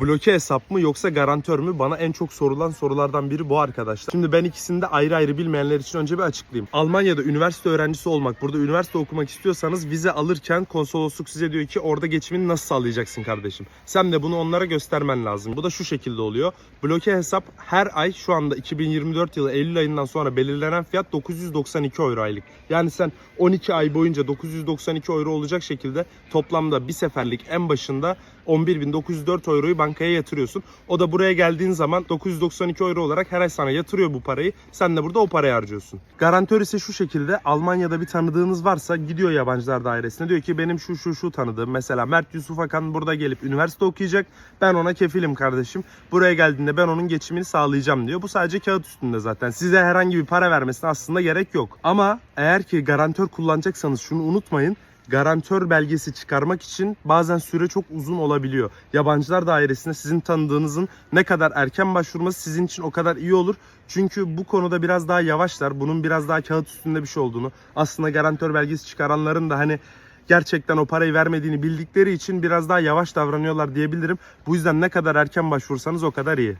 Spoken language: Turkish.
Bloke hesap mı yoksa garantör mü? Bana en çok sorulan sorulardan biri bu arkadaşlar. Şimdi ben ikisini de ayrı ayrı bilmeyenler için önce bir açıklayayım. Almanya'da üniversite öğrencisi olmak, burada üniversite okumak istiyorsanız vize alırken konsolosluk size diyor ki orada geçimini nasıl sağlayacaksın kardeşim? Sen de bunu onlara göstermen lazım. Bu da şu şekilde oluyor. Bloke hesap her ay şu anda 2024 yılı Eylül ayından sonra belirlenen fiyat 992 euro aylık. Yani sen 12 ay boyunca 992 euro olacak şekilde toplamda bir seferlik en başında 11.904 euroyu bankaya yatırıyorsun. O da buraya geldiğin zaman 992 euro olarak her ay sana yatırıyor bu parayı. Sen de burada o parayı harcıyorsun. Garantör ise şu şekilde Almanya'da bir tanıdığınız varsa gidiyor yabancılar dairesine diyor ki benim şu şu şu tanıdığım mesela Mert Yusuf Akan burada gelip üniversite okuyacak. Ben ona kefilim kardeşim. Buraya geldiğinde ben onun geçimini sağlayacağım diyor. Bu sadece kağıt üstünde zaten. Size herhangi bir para vermesine aslında gerek yok. Ama eğer ki garantör kullanacaksanız şunu unutmayın garantör belgesi çıkarmak için bazen süre çok uzun olabiliyor. Yabancılar dairesine sizin tanıdığınızın ne kadar erken başvurması sizin için o kadar iyi olur. Çünkü bu konuda biraz daha yavaşlar. Bunun biraz daha kağıt üstünde bir şey olduğunu. Aslında garantör belgesi çıkaranların da hani gerçekten o parayı vermediğini bildikleri için biraz daha yavaş davranıyorlar diyebilirim. Bu yüzden ne kadar erken başvursanız o kadar iyi.